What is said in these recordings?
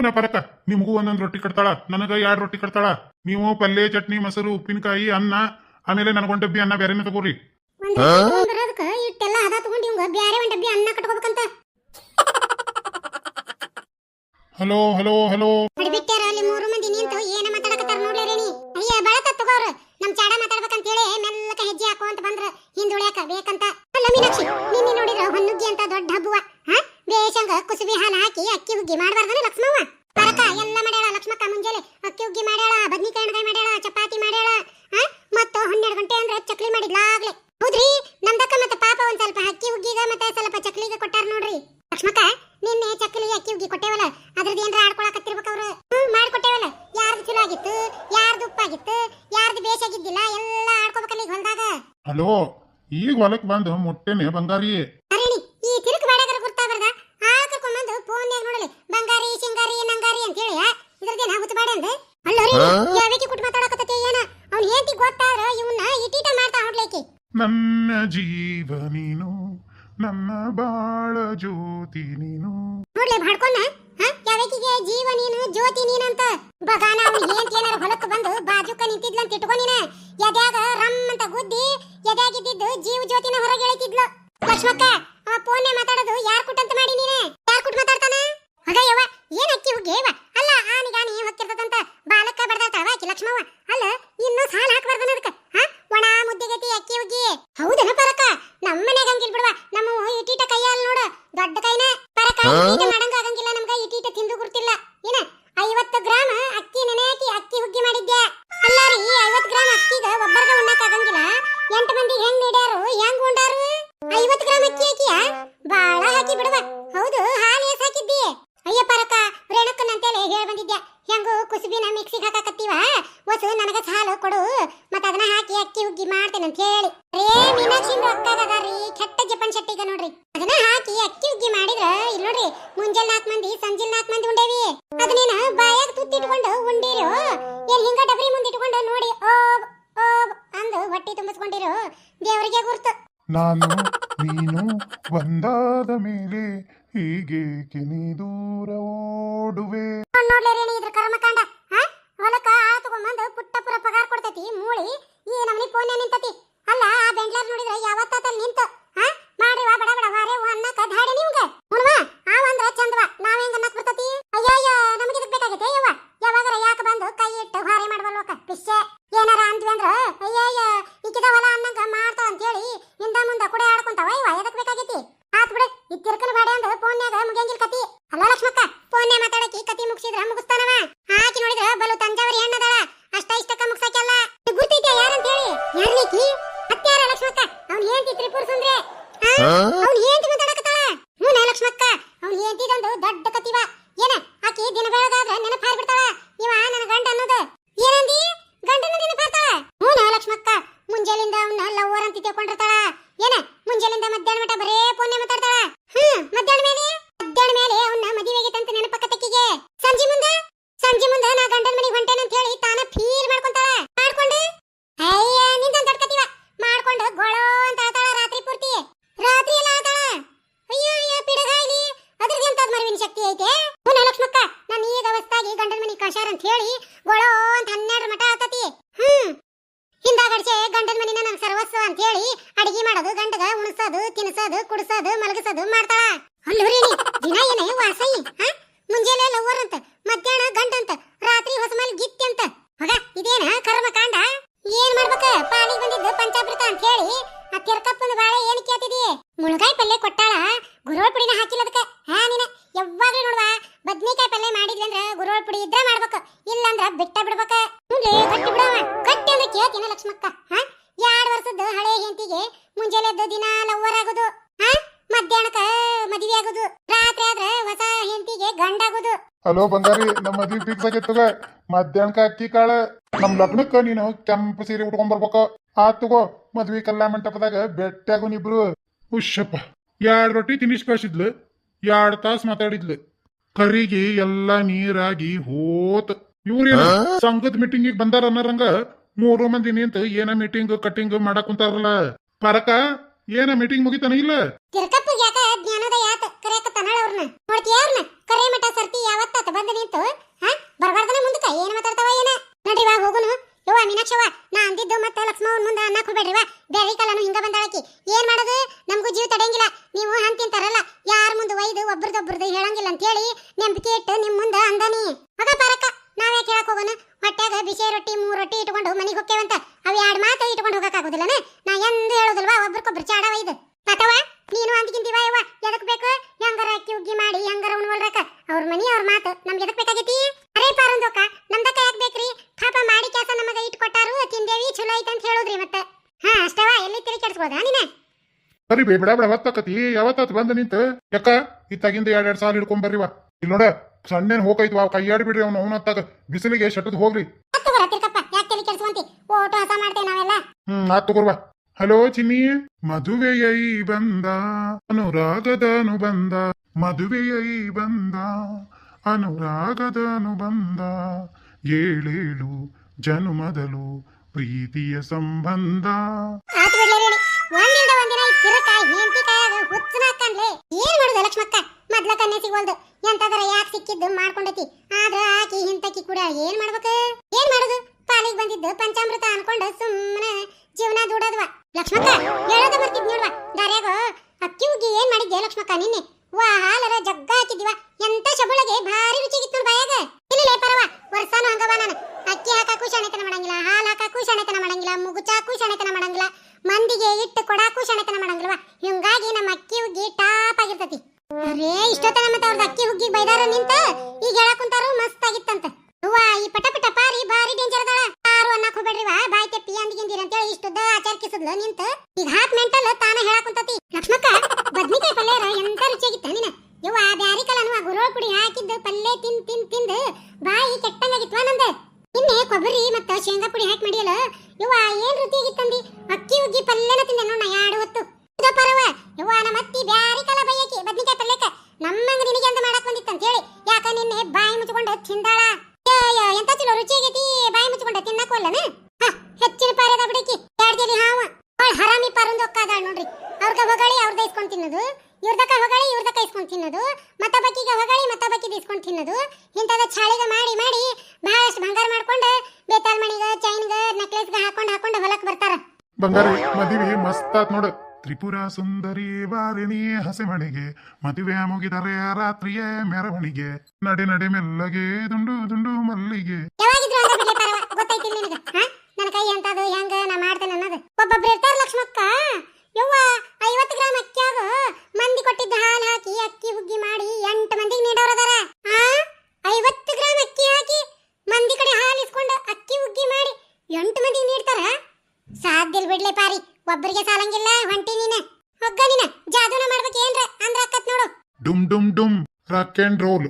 ಪುನಃ ಪರಕ ನಿಮಗೂ ಒಂದೊಂದು ರೊಟ್ಟಿ ಕಟ್ತಾಳ ನನಗ ಎರಡು ರೊಟ್ಟಿ ಕಟ್ತಾಳ. ನೀವು ಪಲ್ಯ ಚಟ್ನಿ ಮೊಸರು ಉಪ್ಪಿನಕಾಯಿ ಅನ್ನ ಆಮೇಲೆ ನನಗೊಂದು ಡಬ್ಬಿ ಅನ್ನ ಬೇರೆನೆ ತಗೋರಿ ಹಲೋ ಹಲೋ ಹಲೋ. ಹಲೋ ಈಗ ಹೊಲಕ್ ಬಂದು ಮುಟ್ಟೆನೆ ಬಂಗಾರಿ. ಅರೇಣಿ ಈ ತಿರುಕು ಬಾಡಗರ ಗುರ್ತಾಬರ್ದ ಆಳ್ ಫೋನ್ ಫೋನ್ಯಾಗ ನೋಡಲಿ. ಬಂಗಾರಿ ಸಿಂಗಾರಿ ನಂಗಾರಿ ಅಂತ ಹೇಳಿ ಇದ್ರದೇನ ಹುತ್ತಬಾಡ ಅಂದ? ಅಲ್ಲರಿ ಯಾವಕ್ಕೆ ಕುಟ್ ಮಾತಾಡಕತ್ತತಿ ಏನ? ಅವ್ನ ಹೇಂತಿ ಗೊತ್ತಾದ್ರ ಇವನ್ನ ಇಟೀಟ ಮಾಡ್ತಾ ಹೊಡ್ಲೈಕಿ. ನನ್ನ ಜೀವ ನೀನು ನನ್ನ ಬಾಳ ಜ್ಯೋತಿ ನೀನು. ನೋಡ್ಲೆ ಭಾಡ್ಕೊಂಡ ಯಾವಕಿಗೆ ಜೀವ ನೀನು ಜ್ಯೋತಿ ನೀನಂತ ಬಗಾನ ಅವ್ನ ಹೇಂತಿ ಏನಾರ ಹೊಲಕ್ಕೆ ಬಂದು ಬಾಜುಕ ನಿಂತಿದ್ಲಂತ ಇಟ್ಕೊಂಡಿನ ನೀನ? ಎದ್ಯಾಗ ರಮ್ ಅಂತ ಗುದ್ದಿ ಎದ್ಯಾಗಿದ್ದಿದ್ದು ಜೀವ ಜ್ಯೋತಿನ ಹೊರಗೆ ಎಳಿತಿದ್ಲು. ಲಕ್ಷ್ಮಕ್ಕ ಆ ಫೋನ್ ಮಾತಾಡೋದು ಯಾರು ಕುಟಂತ ಮಾಡಿ ನೀನೆ? ನೋಡ್ರಿ ಮುಂಜಾನೆ ನಾಲ್ಕು ಮಂದಿ ಸಂಜೆ ನಾಲ್ಕು ಮಂದಿ ಉಂಡೇವಿ. ಅದನ್ನೇನ ಬಾಯಾಗ ತುತ್ತಿಟ್ಕೊಂಡು ಉಂಡಿರೋ. ಏನ್ ಹಿಂಗ ಡಬ್ರಿ ಮುಂದೆ ಇಟ್ಕೊಂಡು ನೋಡಿ ಓಬ್ ಓಬ್ ಅಂದು ಹೊಟ್ಟಿ ತುಂಬಿಸ್ಕೊಂಡಿರು. ದೇವರಿಗೆ ಗುರ್ತು. ನಾನು ನೀನು ಒಂದಾದ ಮೇಲೆ ಹೀಗೆ ಕಿನಿ ದೂರ ಓಡುವೆ? ನೋಡ್ಲೇರೇನಿ ಇದ್ರ ಕರ್ಮಕಾಂಡ. ಹೊಲಕ್ಕ ಆ ತಗೊಂಬಂದು ಪುಟ್ಟ ಪುರ ಪಗಾರ ಕೊಡ್ತೈತಿ ಮೂಳಿ. ಈ ನಮ್ನಿ ಫೋನ್ ನಿಂತತಿ. ಅಲ್ಲ ಆ ಬೆಂಗ್ಳೂರ್ ನೋಡಿದ್ರೆ ಯಾವತ್ತಾತಲ್ ನಿಂತು. ಹಾ ಮಾಡಿವ ಬಡ ಬಡ ವಾರೆ ಅನ್ನಕ ಧಾಡೆ ನಿಮ್ಗೆ. ಹುಣ್ವ ಆ ಅಂದ್ರ ಚಂದವ ನಾವ್ ಹೆಂಗ ಅನ್ನಕ್ ಬರ್ತತಿ? ಅಯ್ಯಯ್ಯ, ನಮಗೆ ಇದಕ್ ಬೇಕಾಗೈತೆ, ಯವ್ವ. ಯಾವಾಗರ ಯಾಕೆ ಬಂದು ಕೈ ಇಟ್ಟು ಹಾರೆ ಮಾಡ್ಬಲ್ವಕ ಪಿಶ್ಚೆ. ಏನಾರ ಅಂದ್ವಿ ಅಂದ್ರ, ಅಯ್ಯಯ್ಯ ಇಕ್ಕಿದ ಹೊಲ ಅನ್ನಂಗ ಮಾಡ್ತಾವ ಅಂತ ಹೇಳಿ ಹಿಂದ ಮುಂದ ಕುಡೆ ಆಡ್ಕೊಂತಾವ ಇವ ಎದಕ್ ಬೇಕಾಗೈತಿ? ಆತ್ ಬಿಡು, ಈ ತಿರ್ಕಲ್ ಬಾಡೆ ಅಂದ ಅಂತ ಹೇಳಿ ಗೊಳೋ ಅಂತ ಹನ್ನೆರಡು ಮಠ ಆತತಿ. ಹ್ಮ್. ಹಿಂದಾಗಡ್ಸೆ ಗಂಡನ ಮನಿನ ನನ್ ಸರ್ವಸ್ವ ಅಂತ ಹೇಳಿ ಅಡಿಗೆ ಮಾಡೋದು, ಗಂಡಗ ಉಣಸೋದು, ತಿನ್ಸೋದು, ಕುಡ್ಸೋದು, ಮಲಗಿಸೋದು ಮಾಡ್ತಾಳ. ಅಲ್ಲೂರಿ ದಿನ ಏನೇ ವಾಸೈ ಮುಂಜಾನೆ ಲವ್ವರ್ ಅಂತ, ಮಧ್ಯಾಹ್ನ ಗಂಡ ಅಂತ, ರಾತ್ರಿ ಹೊಸಮಲ್ ಗಿತ್ತಿ ಅಂತ. ಮಗ ಇದೇನ ಕರ್ಮ ಕಾಂಡ ಏನ್ ಮಾಡ್ಬೇಕ? ಪಾಲಿಗೆ ಬಂದಿದ್ದು ಪಂಚಾಮೃತ ಅಂತ ಹೇಳಿ ಆ ತಿರ್ಕಪ್ಪನ ಬಾಳೆ ಏನ್ ಕೇಳ್ತಿದಿ ಮುಳಗಾಯಿ ಪಲ್ಯ ಕೊಟ್ಟಾಳ ಗುರೋಳ್ ಪುಡಿನ ಹಾಕಿಲ್ಲ ಅದಕ್ಕೆ ಹಾ ನೀನ ಯಾವಾಗ್ಲೂ ನೋಡ್ವಾ ಬದ್ನಿಕಾಯಿ ಪಲ್ಯ ಮಾಡಿದ್ವಿ ಅಂದ್ರ ಗುರೋಳ್ ಪುಡಿ ಇದ್ರ ಮಾಡ್ಬೇಕು ಇಲ್ಲ ಅಂದ್ರ ಬಿಟ್ಟ ಬಿಡ್ಬೇಕ ಮುಂದೆ ಗಟ್ಟಿ ಬಿಡವ ಗಟ್ಟಿ ಅಂದ್ರೆ ಕೇಳ್ತೀನ ಲಕ್ಷ್ಮಕ್ಕ ಹಾ ಎರಡ್ ವರ್ಷದ ಹಳೆ ಹೆಂಡತಿಗೆ ಮುಂಜಾನೆ ಎದ್ದು ದಿನ ಲವ್ವರ್ ಆಗೋದು ಹಾ? ಮಧ್ಯಾಹ್ನಕ್ಕ ಮದುವೆ ಆಗೋದು. ರಾತ್ರಿ ಆದ್ರೆ ಹೊಸ ಹೆಂಡತಿಗೆ ಗಂಡ ಆಗೋದು ಹಲೋ ಬಂಗಾರಿ ನಮ್ಮ ಮದ್ವಿ ಫಿಕ್ಸ್ ಆಗೈತಗ ಮಧ್ಯಾಹ್ನಕ ಅಕ್ಕಿ ಕಾಳ. ನಮ್ ಲಗ್ನಕ್ಕ ನೀನು ಕೆಂಪು ಸೀರೆ ಉಟ್ಕೊಂಡ್ ಬರ್ಬೇಕು. ಆತ್ ತಗೋ ಮದ್ವಿ ಕಲ್ಲಾ ಮಂಟಪದಾಗ ಬೆಟ್ಟಾಗು ಇಬ್ರು. ಉಶ್ಯಪ್ಪ ಎರಡ್ ರೊಟ್ಟಿ ತಿನ್ನಿಸ್ ಕಳ್ಸಿದ್ಲು. ಎರಡ್ ತಾಸ್ ಮಾತಾಡಿದ್ಲು. ಕರಿಗೆ ಎಲ್ಲಾ ನೀರಾಗಿ ಹೋತ್. ಇವ್ರೇನ ಸಂಘದ ಮೀಟಿಂಗಿಗೆ ಬಂದಾರ ಅನ್ನರಂಗ ಮೂರು ಮಂದಿ ನಿಂತು ಏನ ಮೀಟಿಂಗ್ ಕಟಿಂಗ್ ಮಾಡಕ್ ಕುಂತಾರಲ್ಲ? ಪರಕ, ಏನ ಮೀಟಿಂಗ್ ಮುಗಿತಾನ ಇಲ್ಲ? ತಿರ್ಕಪ್ಪ ಯಾಕ ಜ್ಞಾನದ ಯಾತ ಕರೆಯಕತ್ತ ನಾಳೆ ಅವ್ರನ್ನ ನೋಡ್ತೀಯ ಕರೆ ಮಠ ಸರ್ತಿ ಯಾವತ್ತ ಬಂದ ನಿಂತು ಹಾ ಬರ್ಬಾರ್ದನ ಮುಂದಕ್ಕ ಏನ್ ಮಾತಾಡ್ತಾವ ಏನ ನಡ್ರಿ ವಾ ಹೋಗುನು ಯವ್ವ ಮೀನಾಕ್ಷವ್ವ ನಾ ಅಂದಿದ್ದು ಮತ್ತೆ ಲಕ್ಷ್ಮವ್ವನ್ ಮುಂದೆ ಅನ್ನಕ್ ಹೋಗ್ಬೇಡ್ರಿ ವಾ ಬೇರೆ ಕಾಲನು ಹಿಂಗ ಬಂದಾಳಕಿ ಏನ್ ಮಾಡೋದು ನಮಗೂ ಜೀವ ತಡೆಯಂಗಿಲ್ಲ ನೀವು ಹಂಗ್ ತಿಂತಾರಲ್ಲ ಯಾರ ಮುಂದೆ ಒಯ್ದು ಒಬ್ರದೊಬ್ರದ್ದು ಹೇಳಂಗಿಲ್ಲ ಅಂತ ಹೇಳಿ ನಂಬಿಕೆ ಇಟ್ಟು ನಿಮ್ ಮುಂದೆ ಅಂದಾನಿ ಮಗ ಪಾರಕ್ಕ ನಾವೇ ಕೇಳಕ್ ಹೋಗೋಣ ಹೊಟ್ಯಾಗ ಬಿಸಿ ರೊಟ್ಟಿ, ಮೂರು ರೊಟ್ಟಿ ಇಟ್ಕೊಂಡು ಮನೆಗೆ ಹೋಗ್ತೇವಂತ ಅವು ಎರಡು ಮಾತು ಇಟ್ಕೊಂಡು ಹೋಗಕ್ಕಾಗೋದಿಲ್ಲನ? ನಾ ಎಂದು ಹೇಳೋದಿಲ್ವಾ ಒಬ್ರಿಗೊಬ್ರು ಚಾಡವ ಇದು ತಾತವ್ವ ನೀನು ಅಂದ್ಕಿಂತೀವ ಯವ್ವ, ಎದಕ್ ಬೇಕು? ಹೆಂಗಾರ ಅಕ್ಕಿ ಉಗ್ಗಿ ಮಾಡಿ, ಹೆಂಗಾರ ಉಣ್ವಲ್ರಕ್ಕ ಅವ್ರ ಮನಿ, ಅವ್ರ ಮಾತು. ನಮ್ಗೆ ಎದಕ್ ಬೇಕಾಗೈತಿ? ಅರೇ ಪಾರೊಂದಕ್ಕ ನಮ್ದಕ್ಕ ಯಾಕೆ ಬೇಕ್ರಿ? ಪಾಪ ಮಾಡಿ ಕೆಲಸ ನಮಗ ಇಟ್ಕೊಟ್ಟಾರು, ತಿಂದೇವಿ, ಚಲೋ ಐತೆ ಅಂತ ಹೇಳೋದ್ರಿ ಮತ್ತೆ. ಹಾ, ಅಷ್ಟವ, ಎಲ್ಲಿ ತಿಳಿ ಕೆಡ್ಸ್ಬೋದಾ ನೀನೆ? ಸರಿ ಬೇ, ಬಿಡ ಬಿಡ, ಹೊತ್ತಾಕತಿ. ಯಾವತ್ತಾತ್ ಬಂದ ನಿಂತ? ಯಾಕ? ಇತ್ತಾಗಿಂದ ಎರಡ್ ಎರಡ್ ಸಾಲ ಹಿಡ್ಕೊಂಡ್ ಬರ್ರಿವ ಇಲ್ಲಿ ನೋಡ, ಸಣ್ಣೇನ್ ಹೋಗೈತ್ವ ಕೈಯಾಡಿ ಬಿಡ್ರಿ ಅವ್ನು, ಅವನ ಹತ್ತಾಗ. ಬಿಸಿಲಿಗೆ ಶಟದ್ ಹೋಗ್ರಿ. ಓಟು ಹಸ ಮಾಡ್ತೇವೆ ನಾವೆಲ್ಲ. ಹ್ಮ್ ಆತ್ ತಗೋರ್ವಾ ಹಲೋ ಚಿನ್ನಿ ಮದುವೆಯೈ ಬಂದ ಅನುರಾಗದ ಅನುಬಂಧ ಮದುವೆಯೈ ಬಂದ ಅನುರಾಗದ ಅನುಬಂಧ ಏಳೇಳು ಜನುಮದಲು ಪ್ರೀತಿಯ ಸಂಬಂಧ. ಆತು ಬಿಡ್ಲಿ ಒಂದಿಲ್ದ ಒಂದಿನ ಈ ಕಿರಕಾಯಿ ಹೆಂಡತಿ ಕಾಯಾಗ ಹುಚ್ಚನ ಹಾಕನ್ಲೆ ಏನ್ ಮಾಡುದು ಲಕ್ಷ್ಮಕ್ಕ? ಮೊದ್ಲ ಕನ್ನೆ ಸಿಗೋಲ್ದು ಎಂತದರ ಯಾಕೆ ಸಿಕ್ಕಿದ್ದು ಮಾಡ್ಕೊಂಡೈತಿ. ಆದ್ರ ಆಕಿ ಹಿಂತಕಿ ಕೂಡ ಏನ್ ಮಾಡ್ಬೇಕು? ಏನ್ ಮಾಡುದು? ಪಾಲಿಗೆ ಪಂಚಾಮೃತ ಅನ್ಕೊಂಡು ಸುಮ್ಮನೆ ಜೀವನ ದೂಡದ್ವ. ಲಕ್ಷ್ಮಕ್ಕ, ಹೇಳೋದ ಬರ್ತಿದ್ ನೋಡ್ವ. ದಾರ್ಯಾಗ, ಅಕ್ಕಿ ಉಗ್ಗಿ ಏನ್ ಮಾಡಿದ್ದೆ ಲಕ್ಷ್ಮಕ್ಕ ನಿನ್ನೆ? ವಾ, ಹಾಲರ ಜಗ್ಗ ಹಾಕಿದ್ವ ಎಂತ ಶಬುಳಗೆ ಭಾರಿ ರುಚಿಗಿತ್ತು ನೋಡ್ ಬಾಯಾಗ. ಇಲ್ಲ ಪರವ, ವರ್ಷಾನು ಹಂಗವ ನಾನು. ಅಕ್ಕಿ ಹಾಕಾಕು ಶಣೆತನ ಮಾಡಂಗಿಲ್ಲ, ಹಾಲು ಹಾಕಾಕು ಶಣೆತನ ಮಾಡಂಗಿಲ್ಲ, ಮುಗುಚಾಕು ಶಣೆತನ ಮಾಡಂಗಿಲ್ಲ, ಮಂದಿಗೆ ಇಟ್ಟು ಕೊಡಾಕು ಶಣೆತನ ಮಾಡಂಗಿಲ್ವಾ. ಹಿಂಗಾಗಿ ನಮ್ಮ ಅಕ್ಕಿ ಹುಗ್ಗಿ ಟಾಪ್ ಆಗಿರ್ತತಿ. ಅರೇ, ಇಷ್ಟೊತ್ತನ ಮತ್ತೆ ಅವ್ರದ್ದು ಅಕ್ಕಿ ಹುಗ್ಗಿ ಬೈದಾರ ನಿಂತ ಈಗ ಹೇಳಕ್ ಕುಂತಾರು ಮಸ್ತ್ ಆಗಿತ್ತಂತ ಅವ್ವ ಈ ಪಟ ಪಟ ಪಾರಿ ಭಾರಿ ಡೇಂಜರ್ ಅದಾಳ ಯಾರು ಅನ್ನಕ್ ಹೋಗ್ಬೇಡ್ರಿ ವಾ ಬಾಯ್ ತೆಪ್ಪಿ ಅಂದಿಗಿಂದಿರ ಅಂತ ಹೇಳಿ ಇಷ್ಟುದ್ದ ಆಚಾರ್ಕಿಸದ್ಲು ನಿಂತ ಈಗ ಹಾತ್ ಮೆಂಟಲ್ ತಾನ ಹೇಳಕ್ ಕುಂತತಿ ಲಕ್ಷ್ಮಕ್ಕ ಬದ್ನಿಕಾಯಿ ಪಲ್ಯರ ಎಂತ ರುಚಿಯಾಗಿತ್ತ ನಿನ ಯವ್ವ ಬ್ಯಾರಿ ಕಲನು ಆ ಗುರೋಳ್ ಪುಡಿ ಹಾಕಿದ್ದು ಪಲ್ಯ ತಿನ್ ತಿನ್ ತಿಂದು ಬಾಯಿ ಕೆಟ್ಟಂಗಾಗಿತ್ವಾ ನಂದ ನಿನ್ನೆ ಕೊಬ್ಬರಿ ಮತ್ತ ಶೇಂಗಾ ಪುಡಿ ಹಾಕಿ ಮಾಡಿಯಲ್ಲ ಯವ್ವ ಏನ್ ರುಚಿಯಾಗಿತ್ತಂದಿ ಅಕ್ಕಿ ಉಗ್ಗಿ ಪಲ್ಯನ ತಿಂದೆ ನೋಡ್ ನಾ ಎರಡು ಹೊತ್ತು ಇದು ಪರವ ಯವ್ವ ನಮ್ಮ ಅತ್ತಿ ಬ್ಯಾರಿ ಕಲ ಬೈಯಕಿ ಬದ್ನಿಕಾಯಿ ಪಲ್ಯಕ್ಕ ನಮ್ಮಂಗ ನಿನಗೆ ಅಂತ ಮಾಡಕ್ ಬಂದಿತ್ತಂತ ಹೇಳಿ ಯಾಕ ನಿನ್ನೆ ಬಾಯಿ ಮುಚ್ಕೊಂಡು ತಿಂದಾಳ. ಎಂತ ಚಲೋ ರುಚಿಯಾಗೈತಿ ಬಾಯಿ ಮುಚ್ಕೊಂಡ ತಿನ್ನಕೋಲ್ಲನ ಹೆಚ್ಚಿನ ಪಾರದ ಬಿಡಕಿ. ಜಲಿ ಹಾವ? ಅವಳು ಹರಾಮಿ ಪಾರೊಂದು ಒಕ್ಕಾದಾಳ ನೋಡ್ರಿ. ಅವ್ರಗ ಹೊಗಳಿ, ಅವ್ರದ ಇಸ್ಕೊಂಡ್ ತಿನ್ನೋದು. ಇವ್ರದಕ್ಕ ಹೊಗಳಿ, ಇವ್ರದಕ್ಕ ಇಸ್ಕೊಂಡ್ ತಿನ್ನೋದು. ಮತ್ತೊಬ್ಬಕ್ಕಿಗೆ ಹೊಗಳಿ ಮತ್ತೊಬ್ಬಕ್ಕಿದ ಇಸ್ಕೊಂಡ್ ತಿನ್ನೋದು. ಇಂಥದ ಚಾಳಿಗ ಮಾಡಿ ಮಾಡಿ ಬಹಳಷ್ಟು ಬಂಗಾರ ಮಾಡ್ಕೊಂಡು ಬೇತಾಲ್ ಮಣಿಗ ಚೈನ್ಗ ನೆಕ್ಲೆಸ್ಗ ಹಾಕೊಂಡು ಹಾಕೊಂಡು ಹೊಲಕ್ ಬರ್ತಾರ. ಬಂಗಾರ ಮದುವೆ ಮಸ್ತ್ ಆತ್ ನೋಡು. ತ್ರಿಪುರ ಸುಂದರಿ ವಾರಿಣಿ ಹಸೆಮಣಿಗೆ, ಮದುವೆ ಮುಗಿದರೆ ರಾತ್ರಿಯೇ ಮೆರವಣಿಗೆ. ನಡೆ ನಡೆ ಮೆಲ್ಲಗೆ, ದುಂಡು ದುಂಡು ಮಲ್ಲಿಗೆ. ಯಾವಾಗಿದ್ರು ಅಂತ ಬಿಡ್ಲಿ ಪರವ ಗೊತ್ತೈತಿಲ್ಲ ನಿನಗ, ಹಾ? ನನ್ನ ಕೈ ಅಂತದು ಹೆಂಗ, ನಾ ಮಾಡ್ತೇನೆ ಅನ್ನೋದು. ಒಬ್ಬೊಬ್ರು ಇರ್ತಾರ ಲಕ್ಷ್ಮಕ್ಕ ಯವ್ವ ಐವತ್ತು ಗ್ರಾಮ್ ಅಕ್ಕಿಯಾಗ ಮಂದಿ ಕೊಟ್ಟಿದ್ದ ಹಾಲು ಹಾಕಿ ಅಕ್ಕಿ ಹುಗ್ಗಿ ಮಾಡಿ ಎಂಟು ಮಂದಿಗೆ ನೀಡೋರದಾರ ಆ ಐವತ್ತು ಗ್ರಾಮ್ ಅಕ್ಕಿ ಹಾಕಿ ಮಂದಿ ಕಡೆ ಹಾಲು ಇಸ್ಕೊಂಡು ಅಕ್ಕಿ ಹುಗ್ಗಿ ಮಾಡಿ ಎಂಟು ಮಂದಿಗೆ ನೀಡ್ತಾರ ಸಾಧ್ಯ ಬಿಡ್ಲಿ ಪಾರಿ ಒಬ್ಬರಿಗೆ ಸಾಲಂಗಿಲ್ಲ ಹೊಂಟಿ ನೀನ ಹೊಗ್ಗ ನೀನ ಜಾದೂನ ಮಾಡ್ಬೇಕೇನ್ರ ಅಂದ್ರ ಅಕ್ಕತ್ ನೋಡು ಡುಮ್ ಡುಮ್ ಡುಮ್ ರಾಕ್ ಅಂಡ್ ರೋಲ್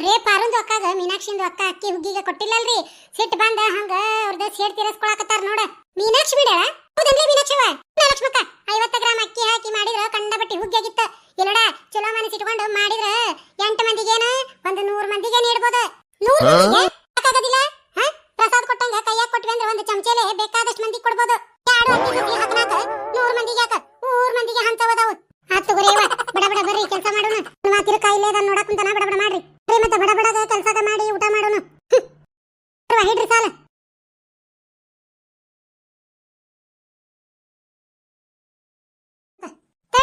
ರೇ ಪಾರುಂದು ಅಕ್ಕಾಗ ಮೀನಾಕ್ಷಿಂದು ಅಕ್ಕ ಅಕ್ಕಿ ಹುಗ್ಗಿಗೆ ಕೊಟ್ಟಿಲ್ಲಲ್ರಿ. ಸಿಟ್ ಬಂದ ಹಂಗ ಅವ್ರದ ಸೇಡ್ ತೀರಸ್ಕೊಳಕತ್ತಾರ ನೋಡ. ಮೀನಾಕ್ಷಿ ಬಿಡ್ಯಾಳ ಹೌದನ್ರಿ ಮೀನಾಕ್ಷವ ಲಕ್ಷ್ಮಕ್ಕ ಐವತ್ತು ಗ್ರಾಮ್ ಅಕ್ಕಿ ಹಾಕಿ ಮಾಡಿದ್ರ ಕಂಡಬಟ್ಟಿ ಹುಗ್ಗಿಯಾಗಿತ್ತ ಇಲ್ಲಡ ಚಲೋ ಮನಸ್ಸಿಟ್ಕೊಂಡು ಮಾಡಿದ್ರ ಎಂಟು ಮಂದಿಗೇನ ಒಂದು ನೂರು ಮಂದಿಗೆ ನೀಡ್ಬೋದು ನೂರು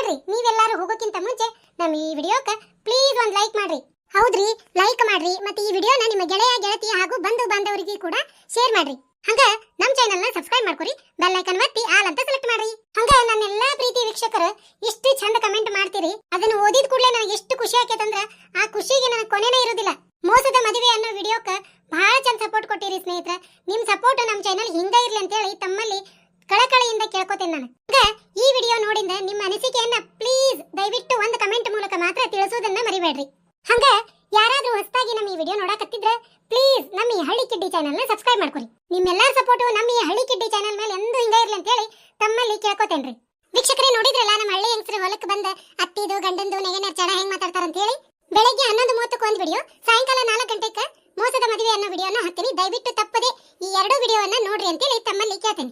ತಡ್ರಿ ನೀವೆಲ್ಲರೂ ಹೋಗೋಕ್ಕಿಂತ ಮುಂಚೆ ನಮ್ಮ ಈ ವಿಡಿಯೋಕ ಪ್ಲೀಸ್ ಒಂದು ಲೈಕ್ ಮಾಡ್ರಿ. ಹೌದ್ರಿ ಲೈಕ್ ಮಾಡ್ರಿ, ಮತ್ತೆ ಈ ವಿಡಿಯೋನ ನಿಮ್ಮ ಗೆಳೆಯ, ಗೆಳತಿ ಹಾಗೂ ಬಂಧು ಬಾಂಧವರಿಗೆ ಕೂಡ ಶೇರ್ ಮಾಡ್ರಿ. ಹಂಗ ನಮ್ಮ ಚಾನೆಲ್ನ ಸಬ್ಸ್ಕ್ರೈಬ್ ಮಾಡ್ಕೊರಿ ಬೆಲ್ ಐಕನ್ ಒತ್ತಿ ಆಲ್ ಅಂತ ಸೆಲೆಕ್ಟ್ ಮಾಡ್ರಿ. ಹಂಗ ನನ್ನ ಎಲ್ಲಾ ಪ್ರೀತಿ ವೀಕ್ಷಕರು ಇಷ್ಟು ಚಂದ ಕಮೆಂಟ್ ಮಾಡ್ತೀರಿ, ಅದನ್ನ ಓದಿದ ಕೂಡಲೇ ನನಗೆ ಎಷ್ಟು ಖುಷಿ ಆಕೈತಂದ್ರ ಆ ಖುಷಿಗೆ ನನಗೆ ಕೊನೆನೇ ಇರೋದಿಲ್ಲ. ಮೋಸದ ಮದುವೆ ಅನ್ನೋ ವಿಡಿಯೋಕ್ಕೆ ಬಹಳ ಚಂದ ಸಪೋರ್ಟ್ ಕೊಟ್ಟಿರಿ ಸ್ನೇಹಿತರೆ. ನಿಮ್ಮ ಸಪೋರ್ಟ್ ನಮ್ಮ ಚಾನೆಲ್ ಹಿಂಗ ಇರ್ಲಿ ಅಂತ ಹೇಳಿ ತಮ್ಮಲ್ಲಿ ಕಳಕಳಿಯಿಂದ ಕೇಳ್ಕೊತೇನೆ ನಾನು. ಈಗ ಈ ವಿಡಿಯೋ ನೋಡಿದ ನಿಮ್ಮ ಅನಿಸಿಕೆಯನ್ನ ಪ್ಲೀಸ್ ದಯವಿಟ್ಟು ಒಂದು ಕಮೆಂಟ್ ಮೂಲಕ ಮಾತ್ರ ತಿಳಿಸೋದನ್ನ ಮರಿಬೇಡ್ರಿ. ಹಂಗ ಯಾರಾದ್ರೂ ಹೊಸದಾಗಿ ನಮ್ಮ ಈ ವಿಡಿಯೋ ನೋಡಕತ್ತಿದ್ರೆ ಪ್ಲೀಸ್ ನಮ್ಮ ಈ ಹಳ್ಳಿ ಕಿಡ್ಡಿ ಚಾನೆಲ್ನ ಸಬ್ಸ್ಕ್ರೈಬ್ ಮಾಡ್ಕೊರಿ ನಿಮ್ಮೆಲ್ಲರ ಸಪೋರ್ಟ್ ನಮ್ಮ ಈ ಹಳ್ಳಿ ಕಿಡ್ಡಿ ಚಾನೆಲ್ ಮೇಲೆ ಎಂದೂ ಹಿಂಗ ಇರ್ಲಿ ಅಂತ ಹೇಳಿ ತಮ್ಮಲ್ಲಿ ಕೇಳ್ಕೊತೇನ್ರಿ. ವೀಕ್ಷಕರೇ ನೋಡಿದ್ರಲ್ಲ, ನಮ್ಮ ಹಳ್ಳಿ ಹೆಂಗಸರು ಹೊಲಕ್ಕೆ ಬಂದ ಅತ್ತಿದು, ಗಂಡಂದು ನೆಗೆನ ನೆರ್ಚಾಡ ಹೆಂಗ್ ಮಾತಾಡ್ತಾರ ಅಂತ ಹೇಳಿ ಬೆಳಗ್ಗೆ ಹನ್ನೊಂದು ಮೂವತ್ತಕ್ಕೆ ಒಂದು ವಿಡಿಯೋ ಸಾಯಂಕಾಲ ನಾಲ್ಕು ಗಂಟೆಗೆ ಮೋಸದ ಮದುವೆ ಅನ್ನೋ ವಿಡಿಯೋನ ಹಾಕ್ತೀನಿ. ದಯವಿಟ್ಟು ತಪ್ಪದೆ ಈ ಎರಡು ವಿಡಿಯೋವನ್ನ ನೋಡ್ರಿ ಅಂತೇಳಿ ತಮ್ಮಲ್ಲಿ ಕೇಳ್ತೇನೆ.